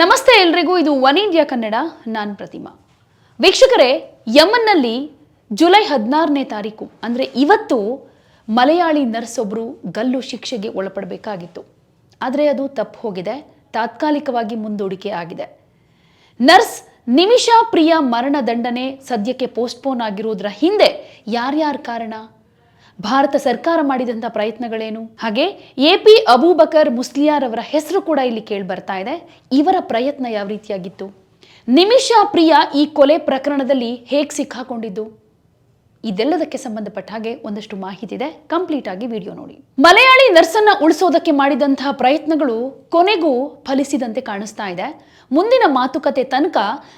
ನಮಸ್ತೆ ಎಲ್ರಿಗೂ, ಇದು ಒನ್ ಇಂಡಿಯಾ ಕನ್ನಡ, ನಾನು ಪ್ರತಿಮಾ. ವೀಕ್ಷಕರೇ, ಯಮನ್ನಲ್ಲಿ ಜುಲೈ ಹದಿನಾರನೇ ತಾರೀಕು, ಅಂದರೆ ಇವತ್ತು ಮಲಯಾಳಿ ನರ್ಸ್ ಒಬ್ಬರು ಗಲ್ಲು ಶಿಕ್ಷೆಗೆ ಒಳಪಡಬೇಕಾಗಿತ್ತು. ಆದರೆ ಅದು ತಪ್ಪು ಹೋಗಿದೆ, ತಾತ್ಕಾಲಿಕವಾಗಿ ಮುಂದೂಡಿಕೆ ಆಗಿದೆ. ನರ್ಸ್ ನಿಮಿಷಾ ಪ್ರಿಯ ಮರಣ ದಂಡನೆ ಸದ್ಯಕ್ಕೆ ಪೋಸ್ಟ್ಪೋನ್ ಆಗಿರೋದ್ರ ಹಿಂದೆ ಯಾರ್ಯಾರ ಕಾರಣ? ಭಾರತ ಸರ್ಕಾರ ಮಾಡಿದಂಥ ಪ್ರಯತ್ನಗಳೇನು? ಹಾಗೆ ಎ ಪಿ ಅಬೂಬಕರ್ ಮುಸ್ಲಿಯಾರ್ ಅವರ ಹೆಸರು ಕೂಡ ಇಲ್ಲಿ ಕೇಳಿ ಬರ್ತಾ ಇದೆ. ಇವರ ಪ್ರಯತ್ನ ಯಾವ ರೀತಿಯಾಗಿತ್ತು? ನಿಮಿಷಾ ಪ್ರಿಯ ಈ ಕೊಲೆ ಪ್ರಕರಣದಲ್ಲಿ ಹೇಗೆ ಸಿಕ್ಕಾಕೊಂಡಿದ್ದು? ಇದೆಲ್ಲದಕ್ಕೆ ಸಂಬಂಧಪಟ್ಟ ಹಾಗೆ ಒಂದಷ್ಟು ಮಾಹಿತಿ ಇದೆ. ಕಂಪ್ಲೀಟ್ ಆಗಿ ವಿಡಿಯೋ ನೋಡಿ. ಮಲಯಾಳಿ ನರ್ಸನ್ನ ಉಳಿಸೋದಕ್ಕೆ ಮಾಡಿದಂತಹ ಪ್ರಯತ್ನಗಳು ಕೊನೆಗೂ ಫಲಿಸಿದಂತೆ ಕಾಣಿಸ್ತಾ ಇದೆ. ಮುಂದಿನ ಮಾತುಕತೆ ತನಕ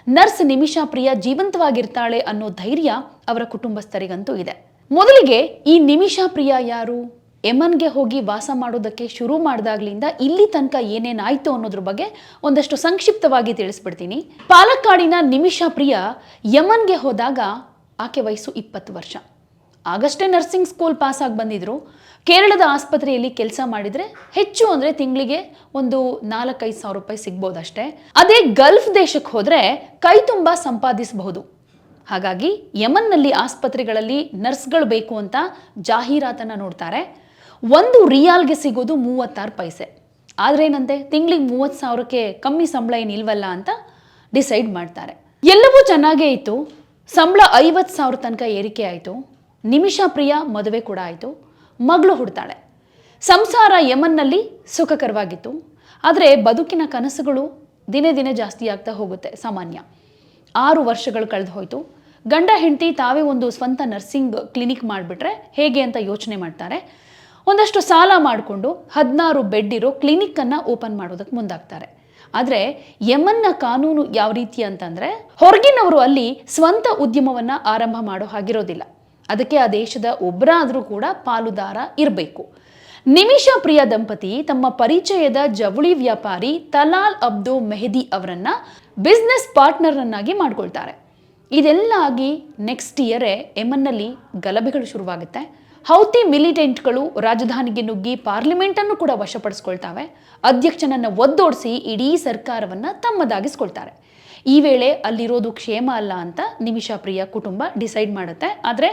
ನರ್ಸ್ ನಿಮಿಷಾ ಪ್ರಿಯ ಜೀವಂತವಾಗಿರ್ತಾಳೆ ಅನ್ನೋ ಧೈರ್ಯ ಅವರ ಕುಟುಂಬಸ್ಥರಿಗಂತೂ ಇದೆ. ಮೊದಲಿಗೆ ಈ ನಿಮಿಷಾ ಪ್ರಿಯ ಯಾರು? ಎಮನ್ಗೆ ಹೋಗಿ ವಾಸ ಮಾಡೋದಕ್ಕೆ ಶುರು ಮಾಡಿದಾಗ್ಲಿಂದ ಇಲ್ಲಿ ತನಕ ಏನೇನಾಯ್ತು ಅನ್ನೋದ್ರ ಬಗ್ಗೆ ಒಂದಷ್ಟು ಸಂಕ್ಷಿಪ್ತವಾಗಿ ತಿಳಿಸ್ಬಿಡ್ತೀನಿ. ಪಾಲಕ್ಕಾಡಿನ ನಿಮಿಷಾ ಪ್ರಿಯ ಯಮನ್ಗೆ ಹೋದಾಗ ಆಕೆ ವಯಸ್ಸು ಇಪ್ಪತ್ತು ವರ್ಷ. ಆಗಷ್ಟೇ ನರ್ಸಿಂಗ್ ಸ್ಕೂಲ್ ಪಾಸ್ ಆಗಿ ಬಂದಿದ್ರು. ಕೇರಳದ ಆಸ್ಪತ್ರೆಯಲ್ಲಿ ಕೆಲಸ ಮಾಡಿದರೆ ಹೆಚ್ಚು ಅಂದರೆ ತಿಂಗಳಿಗೆ ಒಂದು ನಾಲ್ಕೈದು ಸಾವಿರ ರೂಪಾಯಿ ಸಿಗ್ಬೋದಷ್ಟೇ. ಅದೇ ಗಲ್ಫ್ ದೇಶಕ್ಕೆ ಹೋದರೆ ಕೈ ತುಂಬ ಸಂಪಾದಿಸಬಹುದು. ಹಾಗಾಗಿ ಯಮನ್ನಲ್ಲಿ ಆಸ್ಪತ್ರೆಗಳಲ್ಲಿ ನರ್ಸ್ಗಳು ಬೇಕು ಅಂತ ಜಾಹೀರಾತನ್ನು ನೋಡ್ತಾರೆ. ಒಂದು ರಿಯಾಲ್ಗೆ ಸಿಗೋದು ಮೂವತ್ತಾರು ಪೈಸೆ. ಆದರೆ ಏನಂತೆ ತಿಂಗಳಿಗೆ ಮೂವತ್ತು ಸಾವಿರಕ್ಕೆ ಕಮ್ಮಿ ಸಂಬಳ ಏನಿಲ್ವಲ್ಲ ಅಂತ ಡಿಸೈಡ್ ಮಾಡ್ತಾರೆ. ಎಲ್ಲವೂ ಚೆನ್ನಾಗೇ ಇತ್ತು. ಸಂಬಳ ಐವತ್ತು ಸಾವಿರ ತನಕ ಏರಿಕೆ ಆಯಿತು. ನಿಮಿಷಾ ಪ್ರಿಯ ಮದುವೆ ಕೂಡ ಆಯಿತು. ಮಗಳು ಹುಡ್ತಾಳೆ. ಸಂಸಾರ ಯಮನ್ನಲ್ಲಿ ಸುಖಕರವಾಗಿತ್ತು. ಆದರೆ ಬದುಕಿನ ಕನಸುಗಳು ದಿನೇ ದಿನೇ ಜಾಸ್ತಿ ಆಗ್ತಾ ಹೋಗುತ್ತೆ ಸಾಮಾನ್ಯ. ಆರು ವರ್ಷಗಳು ಕಳೆದು ಹೋಯಿತು. ಗಂಡ ಹೆಂಡತಿ ತಾವೇ ಒಂದು ಸ್ವಂತ ನರ್ಸಿಂಗ್ ಕ್ಲಿನಿಕ್ ಮಾಡಿಬಿಟ್ರೆ ಹೇಗೆ ಅಂತ ಯೋಚನೆ ಮಾಡ್ತಾರೆ. ಒಂದಷ್ಟು ಸಾಲ ಮಾಡಿಕೊಂಡು ಹದಿನಾರು ಬೆಡ್ ಇರೋ ಕ್ಲಿನಿಕ್ಕನ್ನು ಓಪನ್ ಮಾಡೋದಕ್ಕೆ ಮುಂದಾಗ್ತಾರೆ. ಆದರೆ ಯಮನ್ನ ಕಾನೂನು ಯಾವ ರೀತಿ ಅಂತಂದರೆ ಹೊರಗಿನವರು ಅಲ್ಲಿ ಸ್ವಂತ ಉದ್ಯಮವನ್ನು ಆರಂಭ ಮಾಡೋ ಹಾಗಿರೋದಿಲ್ಲ. ಅದಕ್ಕೆ ಆ ದೇಶದ ಒಬ್ಬರಾದರೂ ಕೂಡ ಪಾಲುದಾರ ಇರಬೇಕು. ನಿಮಿಷ ಪ್ರಿಯ ದಂಪತಿ, ತಮ್ಮ ಪರಿಚಯದ ಜವಳಿ ವ್ಯಾಪಾರಿ ತಲಾಲ್ ಅಬ್ದು ಮೆಹದಿ ಅವರನ್ನ ಬಿಸ್ನೆಸ್ ಪಾರ್ಟ್ನರನ್ನಾಗಿ ಮಾಡ್ಕೊಳ್ತಾರೆ. ಇದೆಲ್ಲ ಆಗಿ ನೆಕ್ಸ್ಟ್ ಇಯರೇ ಎಮನ್ನಲ್ಲಿ ಗಲಭೆಗಳು ಶುರುವಾಗುತ್ತೆ. ಹೌತಿ ಮಿಲಿಟೆಂಟ್ಗಳು ರಾಜಧಾನಿಗೆ ನುಗ್ಗಿ ಪಾರ್ಲಿಮೆಂಟನ್ನು ಕೂಡ ವಶಪಡಿಸ್ಕೊಳ್ತಾವೆ. ಅಧ್ಯಕ್ಷನನ್ನ ಒದ್ದೋಡಿಸಿ ಇಡೀ ಸರ್ಕಾರವನ್ನ ತಮ್ಮದಾಗಿಸ್ಕೊಳ್ತಾರೆ. ಈ ವೇಳೆ ಅಲ್ಲಿರೋದು ಕ್ಷೇಮ ಅಲ್ಲ ಅಂತ ನಿಮಿಷಾ ಪ್ರಿಯ ಕುಟುಂಬ ಡಿಸೈಡ್ ಮಾಡುತ್ತೆ. ಆದರೆ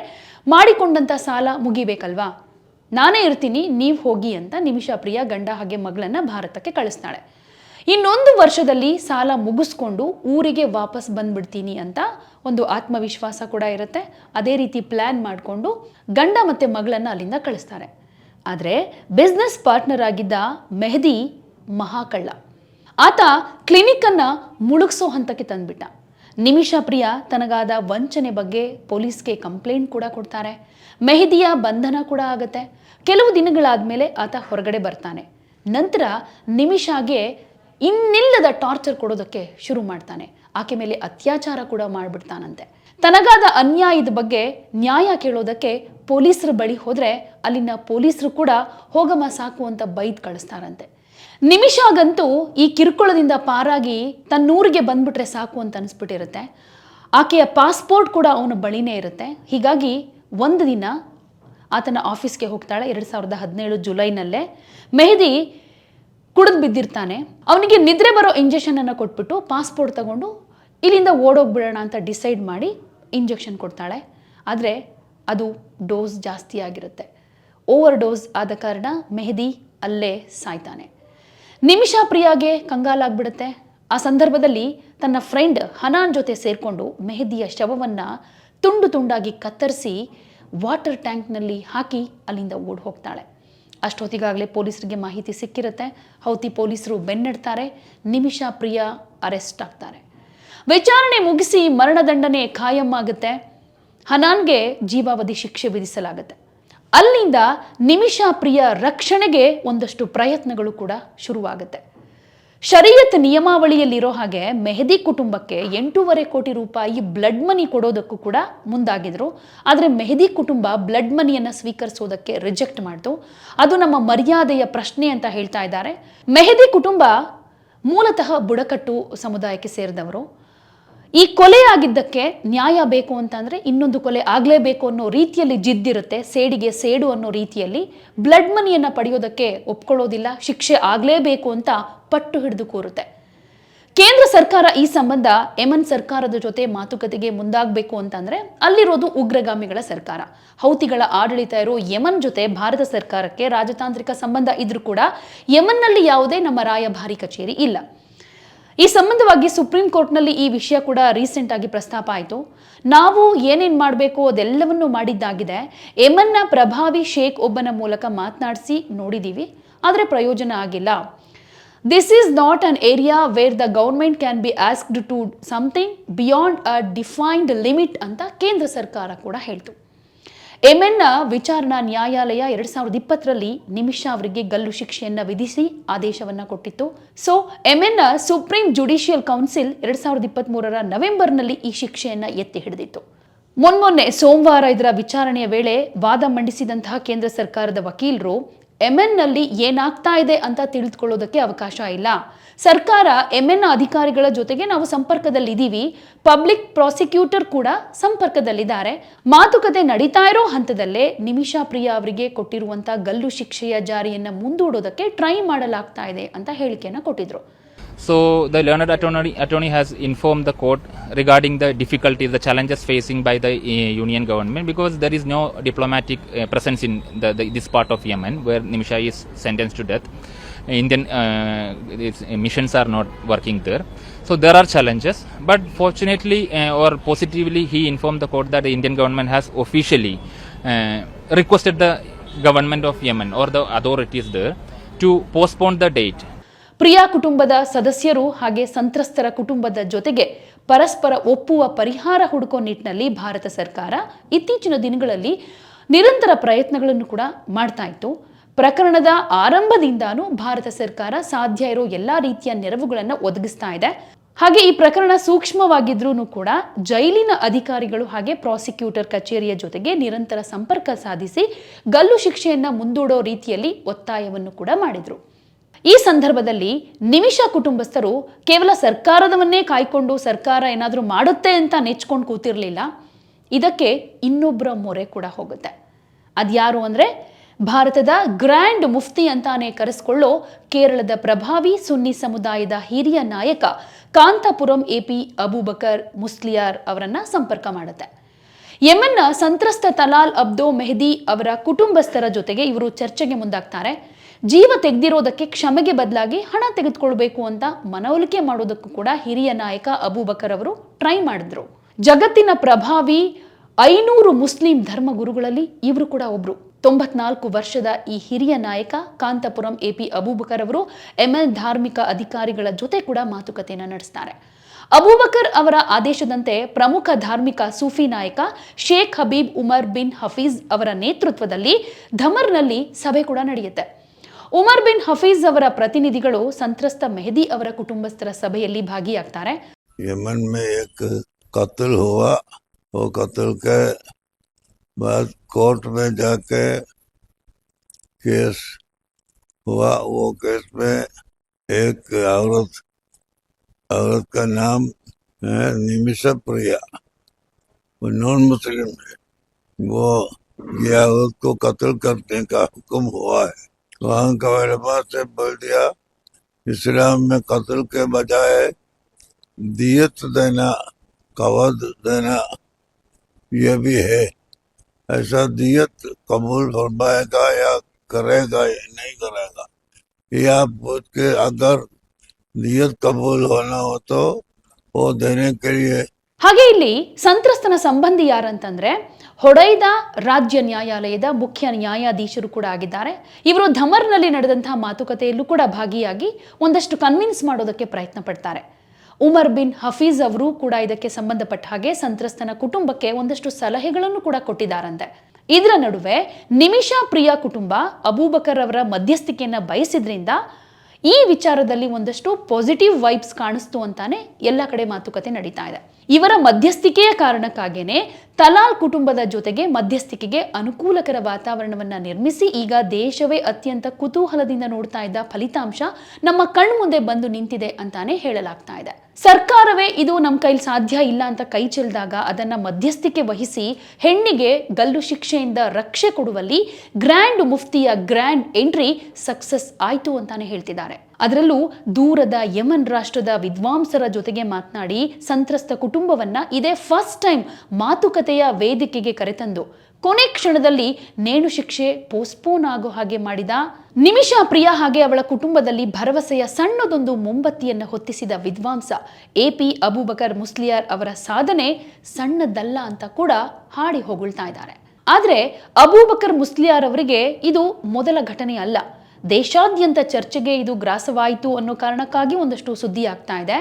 ಮಾಡಿಕೊಂಡಂಥ ಸಾಲ ಮುಗಿಬೇಕಲ್ವಾ? ನಾನೇ ಇರ್ತೀನಿ, ನೀವು ಹೋಗಿ ಅಂತ ನಿಮಿಷಾ ಪ್ರಿಯ ಗಂಡ ಹಾಗೆ ಮಗಳನ್ನ ಭಾರತಕ್ಕೆ ಕಳಿಸ್ತಾಳೆ. ಇನ್ನೊಂದು ವರ್ಷದಲ್ಲಿ ಸಾಲ ಮುಗಿಸ್ಕೊಂಡು ಊರಿಗೆ ವಾಪಸ್ ಬಂದ್ಬಿಡ್ತೀನಿ ಅಂತ ಒಂದು ಆತ್ಮವಿಶ್ವಾಸ ಕೂಡ ಇರುತ್ತೆ. ಅದೇ ರೀತಿ ಪ್ಲ್ಯಾನ್ ಮಾಡಿಕೊಂಡು ಗಂಡ ಮತ್ತು ಮಗಳನ್ನು ಅಲ್ಲಿಂದ ಕಳಿಸ್ತಾರೆ. ಆದರೆ ಬಿಸ್ನೆಸ್ ಪಾರ್ಟ್ನರ್ ಆಗಿದ್ದ ಮೆಹದಿ ಮಹಾಕಳ್ಳ. ಆತ ಕ್ಲಿನಿಕ್ಕನ್ನು ಮುಳುಗಿಸೋ ಹಂತಕ್ಕೆ ತಂದ್ಬಿಟ್ಟ. ನಿಮಿಷ ಪ್ರಿಯ, ತನಗಾದ ವಂಚನೆ ಬಗ್ಗೆ ಪೊಲೀಸ್ಗೆ ಕಂಪ್ಲೇಂಟ್ ಕೂಡ ಕೊಡ್ತಾರೆ. ಮೆಹದಿಯ ಬಂಧನ ಕೂಡ ಆಗುತ್ತೆ. ಕೆಲವು ದಿನಗಳಾದಮೇಲೆ ಆತ ಹೊರಗಡೆ ಬರ್ತಾನೆ. ನಂತರ ನಿಮಿಷಾಗೆ ಇನ್ನಿಲ್ಲದ ಟಾರ್ಚರ್ ಕೊಡೋದಕ್ಕೆ ಶುರು ಮಾಡ್ತಾನೆ. ಆಕೆ ಮೇಲೆ ಅತ್ಯಾಚಾರ ಕೂಡ ಮಾಡಿಬಿಡ್ತಾನಂತೆ. ತನಗಾದ ಅನ್ಯಾಯದ ಬಗ್ಗೆ ನ್ಯಾಯ ಕೇಳೋದಕ್ಕೆ ಪೊಲೀಸರ ಬಳಿ ಹೋದರೆ ಅಲ್ಲಿನ ಪೊಲೀಸರು ಕೂಡ ಹೋಗಮ್ಮ ಸಾಕು ಅಂತ ಬೈದ್ ಕಳಿಸ್ತಾರಂತೆ. ನಿಮಿಷಾಗಂತೂ ಈ ಕಿರುಕುಳದಿಂದ ಪಾರಾಗಿ ತನ್ನೂರಿಗೆ ಬಂದ್ಬಿಟ್ರೆ ಸಾಕು ಅಂತ ಅನಿಸ್ಬಿಟ್ಟಿರುತ್ತೆ. ಆಕೆಯ ಪಾಸ್ಪೋರ್ಟ್ ಕೂಡ ಅವನ ಬಳಿನೇ ಇರುತ್ತೆ. ಹೀಗಾಗಿ ಒಂದು ದಿನ ಆತನ ಆಫೀಸ್ಗೆ ಹೋಗ್ತಾಳೆ. ಎರಡು ಸಾವಿರದ ಹದಿನೇಳು ಜುಲೈನಲ್ಲೇ. ಮೆಹದಿ ಕುಡಿದು ಬಿದ್ದಿರ್ತಾನೆ. ಅವನಿಗೆ ನಿದ್ರೆ ಬರೋ ಇಂಜೆಕ್ಷನ್ ಅನ್ನು ಕೊಟ್ಬಿಟ್ಟು ಪಾಸ್ಪೋರ್ಟ್ ತಗೊಂಡು ಇಲ್ಲಿಂದ ಓಡೋಗ್ಬಿಡೋಣ ಅಂತ ಡಿಸೈಡ್ ಮಾಡಿ ಇಂಜೆಕ್ಷನ್ ಕೊಡ್ತಾಳೆ. ಆದರೆ ಅದು ಡೋಸ್ ಜಾಸ್ತಿ ಆಗಿರುತ್ತೆ. ಓವರ್ ಡೋಸ್ ಆದ ಕಾರಣ ಮೆಹದಿ ಅಲ್ಲೇ ಸಾಯ್ತಾನೆ. ನಿಮಿಷ ಪ್ರಿಯಾಗೆ ಕಂಗಾಲಾಗ್ಬಿಡುತ್ತೆ ಆ ಸಂದರ್ಭದಲ್ಲಿ ತನ್ನ ಫ್ರೆಂಡ್ ಹನಾನ್ ಜೊತೆ ಸೇರಿಕೊಂಡು ಮೆಹದಿಯ ಶವವನ್ನು ತುಂಡು ತುಂಡಾಗಿ ಕತ್ತರಿಸಿ ವಾಟರ್ ಟ್ಯಾಂಕ್ನಲ್ಲಿ ಹಾಕಿ ಅಲ್ಲಿಂದ ಓಡ್ ಹೋಗ್ತಾಳೆ ಅಷ್ಟೊತ್ತಿಗಾಗಲೇ ಪೊಲೀಸರಿಗೆ ಮಾಹಿತಿ ಸಿಕ್ಕಿರುತ್ತೆ. ಹೌತಿ ಪೊಲೀಸರು ಬೆನ್ನಡ್ತಾರೆ. ನಿಮಿಷ ಪ್ರಿಯ ಅರೆಸ್ಟ್ ಆಗ್ತಾರೆ. ವಿಚಾರಣೆ ಮುಗಿಸಿ ಮರಣದಂಡನೆ ಖಾಯಂ ಆಗುತ್ತೆ. ಹನಾನ್ಗೆ ಜೀವಾವಧಿ ಶಿಕ್ಷೆ ವಿಧಿಸಲಾಗುತ್ತೆ. ಅಲ್ಲಿಂದ ನಿಮಿಷ ಪ್ರಿಯ ರಕ್ಷಣೆಗೆ ಒಂದಷ್ಟು ಪ್ರಯತ್ನಗಳು ಕೂಡ ಶುರುವಾಗುತ್ತೆ. ಶರೀಯತ್ ನಿಯಮಾವಳಿಯಲ್ಲಿರೋ ಹಾಗೆ ಮೆಹದಿ ಕುಟುಂಬಕ್ಕೆ ಎಂಟೂವರೆ ಕೋಟಿ ರೂಪಾಯಿ ಬ್ಲಡ್ ಮನಿ ಕೊಡೋದಕ್ಕೂ ಕೂಡ ಮುಂದಾಗಿದ್ರು. ಆದರೆ ಮೆಹದಿ ಕುಟುಂಬ ಬ್ಲಡ್ ಮನಿಯನ್ನು ಸ್ವೀಕರಿಸೋದಕ್ಕೆ ರಿಜೆಕ್ಟ್ ಮಾಡಿತು. ಅದು ನಮ್ಮ ಮರ್ಯಾದೆಯ ಪ್ರಶ್ನೆ ಅಂತ ಹೇಳ್ತಾ ಇದ್ದಾರೆ. ಮೆಹದಿ ಕುಟುಂಬ ಮೂಲತಃ ಬುಡಕಟ್ಟು ಸಮುದಾಯಕ್ಕೆ ಸೇರಿದವರು. ಈ ಕೊಲೆ ಆಗಿದ್ದಕ್ಕೆ ನ್ಯಾಯ ಬೇಕು ಅಂತಂದರೆ ಇನ್ನೊಂದು ಕೊಲೆ ಆಗಲೇಬೇಕು ಅನ್ನೋ ರೀತಿಯಲ್ಲಿ ಜಿದ್ದಿರುತ್ತೆ, ಸೇಡಿಗೆ ಸೇಡು ಅನ್ನೋ ರೀತಿಯಲ್ಲಿ. ಬ್ಲಡ್ ಮನಿಯನ್ನು ಪಡೆಯೋದಕ್ಕೆ ಒಪ್ಕೊಳ್ಳೋದಿಲ್ಲ, ಶಿಕ್ಷೆ ಆಗಲೇಬೇಕು ಅಂತ ಪಟ್ಟು ಹಿಡಿದು ಕೂರುತ್ತೆ. ಕೇಂದ್ರ ಸರ್ಕಾರ ಈ ಸಂಬಂಧ ಯಮನ್ ಸರ್ಕಾರದ ಜೊತೆ ಮಾತುಕತೆಗೆ ಮುಂದಾಗಬೇಕು ಅಂತಂದರೆ ಅಲ್ಲಿರೋದು ಉಗ್ರಗಾಮಿಗಳ ಸರ್ಕಾರ. ಹೌತಿಗಳ ಆಡಳಿತ ಇರೋ ಯಮನ್ ಜೊತೆ ಭಾರತ ಸರ್ಕಾರಕ್ಕೆ ರಾಜತಾಂತ್ರಿಕ ಸಂಬಂಧ ಇದ್ರೂ ಕೂಡ ಯಮನ್ನಲ್ಲಿ ಯಾವುದೇ ನಮ್ಮ ರಾಯಭಾರಿ ಕಚೇರಿ ಇಲ್ಲ. ಈ ಸಂಬಂಧವಾಗಿ ಸುಪ್ರೀಂ ಕೋರ್ಟ್ನಲ್ಲಿ ಈ ವಿಷಯ ಕೂಡ ರೀಸೆಂಟ್ ಆಗಿ ಪ್ರಸ್ತಾಪ ಆಯಿತು. ನಾವು ಏನೇನು ಮಾಡಬೇಕು ಅದೆಲ್ಲವನ್ನು ಮಾಡಿದ್ದಾಗಿದೆ. ಎಮನ್ನ ಪ್ರಭಾವಿ ಶೇಖ್ ಒಬ್ಬನ ಮೂಲಕ ಮಾತನಾಡಿಸಿ ನೋಡಿದ್ದೀವಿ ಆದರೆ ಪ್ರಯೋಜನ ಆಗಿಲ್ಲ. This is not an area where the government can be asked to something beyond a defined limit ಅಂತ ಕೇಂದ್ರ ಸರ್ಕಾರ ಕೂಡ ಹೇಳ್ತು. ಎಮೆನ್ನ ವಿಚಾರಣಾ ನ್ಯಾಯಾಲಯ ಎರಡ್ ಸಾವಿರದ ಇಪ್ಪತ್ತರಲ್ಲಿ ನಿಮಿಷಾ ಅವರಿಗೆ ಗಲ್ಲು ಶಿಕ್ಷೆಯನ್ನ ವಿಧಿಸಿ ಆದೇಶವನ್ನ ಕೊಟ್ಟಿತ್ತು. ಸೊ ಎಮೆನ್ನ ಸುಪ್ರೀಂ ಜುಡಿಷಿಯಲ್ ಕೌನ್ಸಿಲ್ ಎರಡ್ ಸಾವಿರದ ಇಪ್ಪತ್ತ್ ಮೂರರ ನವೆಂಬರ್ನಲ್ಲಿ ಈ ಶಿಕ್ಷೆಯನ್ನ ಎತ್ತಿ ಹಿಡಿದಿತ್ತು. ಮೊನ್ಮೊನ್ನೆ ಸೋಮವಾರ ಇದರ ವಿಚಾರಣೆಯ ವೇಳೆ ವಾದ ಮಂಡಿಸಿದಂತಹ ಕೇಂದ್ರ ಸರ್ಕಾರದ ವಕೀಲರು ಎಮೆನ್ನಲ್ಲಿ ಏನಾಗ್ತಾ ಇದೆ ಅಂತ ತಿಳಿದುಕೊಳ್ಳೋದಕ್ಕೆ ಅವಕಾಶ ಇಲ್ಲ. ಸರ್ಕಾರ ಎಮೆನ್ ಅಧಿಕಾರಿಗಳ ಜೊತೆಗೆ ನಾವು ಸಂಪರ್ಕದಲ್ಲಿದ್ದೀವಿ. ಪಬ್ಲಿಕ್ ಪ್ರಾಸಿಕ್ಯೂಟರ್ ಕೂಡ ಸಂಪರ್ಕದಲ್ಲಿದ್ದಾರೆ. ಮಾತುಕತೆ ನಡೀತಾ ಇರೋ ಹಂತದಲ್ಲೇ ನಿಮಿಷಾ ಪ್ರಿಯಾ ಅವರಿಗೆ ಕೊಟ್ಟಿರುವಂಥ ಗಲ್ಲು ಶಿಕ್ಷೆಯ ಜಾರಿಯನ್ನು ಮುಂದೂಡೋದಕ್ಕೆ ಟ್ರೈ ಮಾಡಲಾಗ್ತಾ ಇದೆ ಅಂತ ಹೇಳಿಕೆಯನ್ನು ಕೊಟ್ಟಿದ್ರು. So the learned attorney, attorney has informed the court regarding the difficulties, the challenges facing by the uh, union government because there is no diplomatic uh, presence in the, the, this part of Yemen where Nimisha is sentenced to death. Indian uh, missions are not working there. So there are challenges, but fortunately uh, or positively, he informed the court that the Indian government has officially uh, requested the government of Yemen or the authorities there to postpone the date Priya ಕುಟುಂಬದ ಸದಸ್ಯರು ಹಾಗೆ ಸಂತ್ರಸ್ತರ ಕುಟುಂಬದ ಜೊತೆಗೆ ಪರಸ್ಪರ ಒಪ್ಪುವ ಪರಿಹಾರ ಹುಡುಕೋ ನಿಟ್ಟಿನಲ್ಲಿ ಭಾರತ ಸರ್ಕಾರ ಇತ್ತೀಚಿನ ದಿನಗಳಲ್ಲಿ ನಿರಂತರ ಪ್ರಯತ್ನಗಳನ್ನು ಕೂಡ ಮಾಡ್ತಾ ಇತ್ತು. ಪ್ರಕರಣದ ಆರಂಭದಿಂದಾನೂ ಭಾರತ ಸರ್ಕಾರ ಸಾಧ್ಯ ಇರೋ ಎಲ್ಲಾ ರೀತಿಯ ನೆರವುಗಳನ್ನು ಒದಗಿಸ್ತಾ ಇದೆ. ಹಾಗೆ ಈ ಪ್ರಕರಣ ಸೂಕ್ಷ್ಮವಾಗಿದ್ರೂ ಕೂಡ ಜೈಲಿನ ಅಧಿಕಾರಿಗಳು ಹಾಗೆ ಪ್ರಾಸಿಕ್ಯೂಟರ್ ಕಚೇರಿಯ ಜೊತೆಗೆ ನಿರಂತರ ಸಂಪರ್ಕ ಸಾಧಿಸಿ ಗಲ್ಲು ಶಿಕ್ಷೆಯನ್ನ ಮುಂದೂಡೋ ರೀತಿಯಲ್ಲಿ ಒತ್ತಾಯವನ್ನು ಕೂಡ ಮಾಡಿದ್ರು. ಈ ಸಂದರ್ಭದಲ್ಲಿ ನಿಮಿಷ ಕುಟುಂಬಸ್ಥರು ಕೇವಲ ಸರ್ಕಾರದವನ್ನೇ ಕಾಯ್ಕೊಂಡು ಸರ್ಕಾರ ಏನಾದರೂ ಮಾಡುತ್ತೆ ಅಂತ ನೆಚ್ಕೊಂಡು ಕೂತಿರ್ಲಿಲ್ಲ. ಇದಕ್ಕೆ ಇನ್ನೊಬ್ಬರ ಮೊರೆ ಕೂಡ ಹೋಗುತ್ತೆ. ಅದ್ಯಾರು ಅಂದರೆ ಭಾರತದ ಗ್ರ್ಯಾಂಡ್ ಮುಫ್ತಿ ಅಂತಾನೆ ಕರೆಸ್ಕೊಳ್ಳೋ ಕೇರಳದ ಪ್ರಭಾವಿ ಸುನ್ನಿ ಸಮುದಾಯದ ಹಿರಿಯ ನಾಯಕ ಕಾಂತಾಪುರಂ ಎಪಿ ಅಬೂಬಕರ್ ಮುಸ್ಲಿಯಾರ್ ಅವರನ್ನ ಸಂಪರ್ಕ ಮಾಡುತ್ತೆ. ಯಮನ್ನ ಸಂತ್ರಸ್ತ ತಲಾಲ್ ಅಬ್ದೋ ಮೆಹದಿ ಅವರ ಕುಟುಂಬಸ್ಥರ ಜೊತೆಗೆ ಇವರು ಚರ್ಚೆಗೆ ಮುಂದಾಗ್ತಾರೆ. ಜೀವ ತೆಗೆದಿರೋದಕ್ಕೆ ಕ್ಷಮೆಗೆ ಬದಲಾಗಿ ಹಣ ತೆಗೆದುಕೊಳ್ಬೇಕು ಅಂತ ಮನವೊಲಿಕೆ ಮಾಡೋದಕ್ಕೂ ಕೂಡ ಹಿರಿಯ ನಾಯಕ ಅಬೂಬಕರ್ ಅವರು ಟ್ರೈ ಮಾಡಿದ್ರು. ಜಗತ್ತಿನ ಪ್ರಭಾವಿ ಐನೂರು ಮುಸ್ಲಿಂ ಧರ್ಮಗುರುಗಳಲ್ಲಿ ಇವರು ಕೂಡ ಒಬ್ರು. ತೊಂಬತ್ನಾಲ್ಕು ವರ್ಷದ ಈ ಹಿರಿಯ ನಾಯಕ ಕಾಂತಪುರಂ ಎ ಪಿ ಅಬೂಬಕರ್ ಅವರು ಎಂಎಲ್ ಧಾರ್ಮಿಕ ಅಧಿಕಾರಿಗಳ ಜೊತೆ ಕೂಡ ಮಾತುಕತೆಯನ್ನು ನಡೆಸ್ತಾರೆ. ಅಬೂಬಕರ್ ಅವರ ಆದೇಶದಂತೆ ಪ್ರಮುಖ ಧಾರ್ಮಿಕ ಸೂಫಿ ನಾಯಕ Sheikh Habib Umar bin Hafiz ಅವರ ನೇತೃತ್ವದಲ್ಲಿ ಧಮರ್ನಲ್ಲಿ ಸಭೆ ಕೂಡ ನಡೆಯುತ್ತೆ. ಉಮರ್ ಬಿನ್ ಹಫೀಜ್ ಅವರ ಪ್ರತಿನಿಧಿಗಳು ಸಂತ್ರಸ್ತ ಮೆಹದಿ ಅವರ ಕುಟುಂಬಸ್ಥರ ಸಭೆಯಲ್ಲಿ ಭಾಗಿಯಾಗ್ತಾರೆ यमन में एक कत्ल हुआ वो कत्ल के बाद कोर्ट में जाके केस हुआ वो केस में एक औरत औरत का नाम है निमिषा प्रिया वो नॉन मुस्लिम है वो ये औरत को कत्ल करने का हुक्म हुआ है वहाँ का से बोल दिया इस्लाम में कत्ल के बजाय दियत देना कवद देना ये भी है ऐसा दियत कबूल फरमाएगा या करेगा या नहीं करेगा ये आप पूछ के अगर दियत कबूल होना हो तो वो देने के लिए ಹಾಗೆ ಇಲ್ಲಿ ಸಂತ್ರಸ್ತನ ಸಂಬಂಧಿ ಯಾರಂತಂದ್ರೆ ಹೊಡೈದ ರಾಜ್ಯ ನ್ಯಾಯಾಲಯದ ಮುಖ್ಯ ನ್ಯಾಯಾಧೀಶರು ಕೂಡ ಆಗಿದ್ದಾರೆ. ಇವರು ಧಮರ್ನಲ್ಲಿ ನಡೆದಂತಹ ಮಾತುಕತೆಯಲ್ಲೂ ಕೂಡ ಭಾಗಿಯಾಗಿ ಒಂದಷ್ಟು ಕನ್ವಿನ್ಸ್ ಮಾಡೋದಕ್ಕೆ ಪ್ರಯತ್ನ ಪಡ್ತಾರೆ. ಉಮರ್ ಬಿನ್ ಹಫೀಜ್ ಅವರು ಕೂಡ ಇದಕ್ಕೆ ಸಂಬಂಧಪಟ್ಟ ಹಾಗೆ ಸಂತ್ರಸ್ತನ ಕುಟುಂಬಕ್ಕೆ ಒಂದಷ್ಟು ಸಲಹೆಗಳನ್ನು ಕೂಡ ಕೊಟ್ಟಿದ್ದಾರಂತೆ. ಇದರ ನಡುವೆ ನಿಮಿಷಾ ಪ್ರಿಯಾ ಕುಟುಂಬ ಅಬೂಬಕರ್ ಅವರ ಮಧ್ಯಸ್ಥಿಕೆಯನ್ನು ಬಯಸಿದ್ರಿಂದ ಈ ವಿಚಾರದಲ್ಲಿ ಒಂದಷ್ಟು ಪಾಸಿಟಿವ್ ವೈಬ್ಸ್ ಕಾಣಿಸ್ತು ಅಂತಾನೆ ಎಲ್ಲ ಕಡೆ ಮಾತುಕತೆ ನಡೀತಾ ಇದೆ. ಇವರ ಮಧ್ಯಸ್ಥಿಕೆಯ ಕಾರಣಕ್ಕಾಗೇನೆ ತಲಾಲ್ ಕುಟುಂಬದ ಜೊತೆಗೆ ಮಧ್ಯಸ್ಥಿಕೆಗೆ ಅನುಕೂಲಕರ ವಾತಾವರಣವನ್ನ ನಿರ್ಮಿಸಿ ಈಗ ದೇಶವೇ ಅತ್ಯಂತ ಕುತೂಹಲದಿಂದ ನೋಡ್ತಾ ಇದ್ದ ಫಲಿತಾಂಶ ನಮ್ಮ ಕಣ್ಮುಂದೆ ಬಂದು ನಿಂತಿದೆ ಅಂತಾನೆ ಹೇಳಲಾಗ್ತಾ ಇದೆ. ಸರ್ಕಾರವೇ ಇದು ನಮ್ಮ ಕೈಲಿ ಸಾಧ್ಯ ಇಲ್ಲ ಅಂತ ಕೈ ಚೆಲ್ದಾಗ ಅದನ್ನ ಮಧ್ಯಸ್ಥಿಕೆ ವಹಿಸಿ ಹೆಣ್ಣಿಗೆ ಗಲ್ಲು ಶಿಕ್ಷೆಯಿಂದ ರಕ್ಷೆ ಕೊಡುವಲ್ಲಿ ಗ್ರ್ಯಾಂಡ್ ಮುಫ್ತಿಯ ಗ್ರ್ಯಾಂಡ್ ಎಂಟ್ರಿ ಸಕ್ಸಸ್ ಆಯ್ತು ಅಂತಾನೆ ಹೇಳ್ತಿದ್ದಾರೆ. ಅದರಲ್ಲೂ ದೂರದ ಯಮನ್ ರಾಷ್ಟ್ರದ ವಿದ್ವಾಂಸರ ಜೊತೆಗೆ ಮಾತನಾಡಿ ಸಂತ್ರಸ್ತ ಕುಟುಂಬವನ್ನ ಇದೇ ಫಸ್ಟ್ ಟೈಮ್ ಮಾತುಕತೆಯ ವೇದಿಕೆಗೆ ಕರೆತಂದು, ಕೊನೆ ಕ್ಷಣದಲ್ಲಿ ನೇಣು ಶಿಕ್ಷೆ ಪೋಸ್ಟ್ಪೋನ್ ಆಗೋ ಹಾಗೆ ಮಾಡಿದ, ನಿಮಿಷ ಪ್ರಿಯ ಹಾಗೆ ಅವಳ ಕುಟುಂಬದಲ್ಲಿ ಭರವಸೆಯ ಸಣ್ಣದೊಂದು ಮೊಂಬತ್ತಿಯನ್ನು ಹೊತ್ತಿಸಿದ ವಿದ್ವಾಂಸ ಎ ಪಿ ಅಬೂಬಕರ್ ಮುಸ್ಲಿಯಾರ್ ಅವರ ಸಾಧನೆ ಸಣ್ಣದಲ್ಲ ಅಂತ ಕೂಡ ಹಾಡಿ ಹೊಗಳ್ತಾ ಇದ್ದಾರೆ. ಆದರೆ ಅಬೂಬಕರ್ ಮುಸ್ಲಿಯಾರ್ ಅವರಿಗೆ ಇದು ಮೊದಲ ಘಟನೆ ಅಲ್ಲ. ದೇಶಾದ್ಯಂತ ಚರ್ಚೆಗೆ ಇದು ಗ್ರಾಸವಾಯಿತು ಅನ್ನೋ ಕಾರಣಕ್ಕಾಗಿ ಒಂದಷ್ಟು ಸುದ್ದಿ ಆಗ್ತಾ ಇದೆ.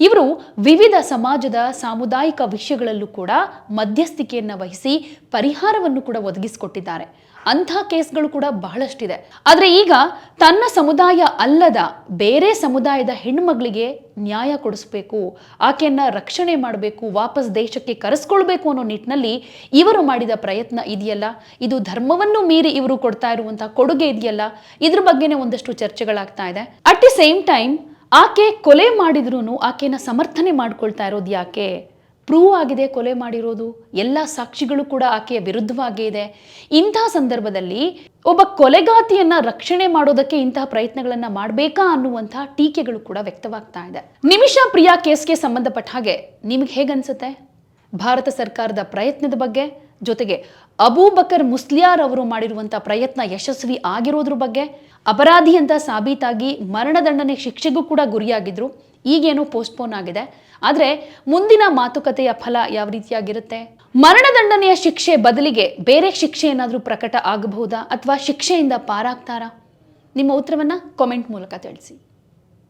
ಇವರು ವಿವಿಧ ಸಮಾಜದ ಸಾಮುದಾಯಿಕ ವಿಷಯಗಳಲ್ಲೂ ಕೂಡ ಮಧ್ಯಸ್ಥಿಕೆಯನ್ನು ವಹಿಸಿ ಪರಿಹಾರವನ್ನು ಕೂಡ ಒದಗಿಸಿಕೊಟ್ಟಿದ್ದಾರೆ. ಅಂಥ ಕೇಸ್ಗಳು ಕೂಡ ಬಹಳಷ್ಟಿದೆ. ಆದರೆ ಈಗ ತನ್ನ ಸಮುದಾಯ ಅಲ್ಲದ ಬೇರೆ ಸಮುದಾಯದ ಹೆಣ್ಮಗಳಿಗೆ ನ್ಯಾಯ ಕೊಡಿಸ್ಬೇಕು, ಆಕೆಯನ್ನ ರಕ್ಷಣೆ ಮಾಡಬೇಕು, ವಾಪಸ್ ದೇಶಕ್ಕೆ ಕರೆಸ್ಕೊಳ್ಬೇಕು ಅನ್ನೋ ನಿಟ್ಟಿನಲ್ಲಿ ಇವರು ಮಾಡಿದ ಪ್ರಯತ್ನ ಇದೆಯಲ್ಲ? ಇದು ಧರ್ಮವನ್ನು ಮೀರಿ ಇವರು ಕೊಡ್ತಾ ಇರುವಂಥ ಕೊಡುಗೆ ಇದೆಯಲ್ಲ? ಇದ್ರ ಬಗ್ಗೆನೇ ಒಂದಷ್ಟು ಚರ್ಚೆಗಳಾಗ್ತಾ ಇದೆ. ಅಟ್ ದಿ ಸೇಮ್ ಟೈಮ್ ಆಕೆ ಕೊಲೆ ಮಾಡಿದ್ರು ಆಕೆನ ಸಮರ್ಥನೆ ಮಾಡ್ಕೊಳ್ತಾ ಇರೋದು ಯಾಕೆ? ಪ್ರೂವ್ ಆಗಿದೆ, ಕೊಲೆ ಮಾಡಿರೋದು, ಎಲ್ಲ ಸಾಕ್ಷಿಗಳು ಕೂಡ ಆಕೆಯ ವಿರುದ್ಧವಾಗೇ ಇದೆ. ಇಂತಹ ಸಂದರ್ಭದಲ್ಲಿ ಒಬ್ಬ ಕೊಲೆಗಾತಿಯನ್ನ ರಕ್ಷಣೆ ಮಾಡೋದಕ್ಕೆ ಇಂತಹ ಪ್ರಯತ್ನಗಳನ್ನ ಮಾಡಬೇಕಾ ಅನ್ನುವಂತಹ ಟೀಕೆಗಳು ಕೂಡ ವ್ಯಕ್ತವಾಗ್ತಾ ಇದೆ. ನಿಮಿಷಾ ಪ್ರಿಯಾ ಕೇಸ್ಗೆ ಸಂಬಂಧಪಟ್ಟ ಹಾಗೆ ನಿಮಗೆ ಹೇಗನ್ಸುತ್ತೆ? ಭಾರತ ಸರ್ಕಾರದ ಪ್ರಯತ್ನದ ಬಗ್ಗೆ, ಜೊತೆಗೆ ಅಬೂಬಕರ್ ಮುಸ್ಲಿಯಾರ್ ಅವರು ಮಾಡಿರುವಂಥ ಪ್ರಯತ್ನ ಯಶಸ್ವಿ ಆಗಿರೋದ್ರ ಬಗ್ಗೆ, ಅಪರಾಧಿ ಅಂತ ಸಾಬೀತಾಗಿ ಮರಣದಂಡನೆ ಶಿಕ್ಷೆಗೂ ಕೂಡ ಗುರಿಯಾಗಿದ್ರು. ಈಗೇನೋ ಪೋಸ್ಟ್ಪೋನ್ ಆಗಿದೆ. ಆದರೆ ಮುಂದಿನ ಮಾತುಕತೆಯ ಫಲ ಯಾವ ರೀತಿಯಾಗಿರುತ್ತೆ? ಮರಣದಂಡನೆಯ ಶಿಕ್ಷೆ ಬದಲಿಗೆ ಬೇರೆ ಶಿಕ್ಷೆ ಏನಾದರೂ ಪ್ರಕಟ ಆಗಬಹುದಾ ಅಥವಾ ಶಿಕ್ಷೆಯಿಂದ ಪಾರಾಗ್ತಾರಾ? ನಿಮ್ಮ ಉತ್ತರವನ್ನು ಕಾಮೆಂಟ್ ಮೂಲಕ ತಿಳಿಸಿ.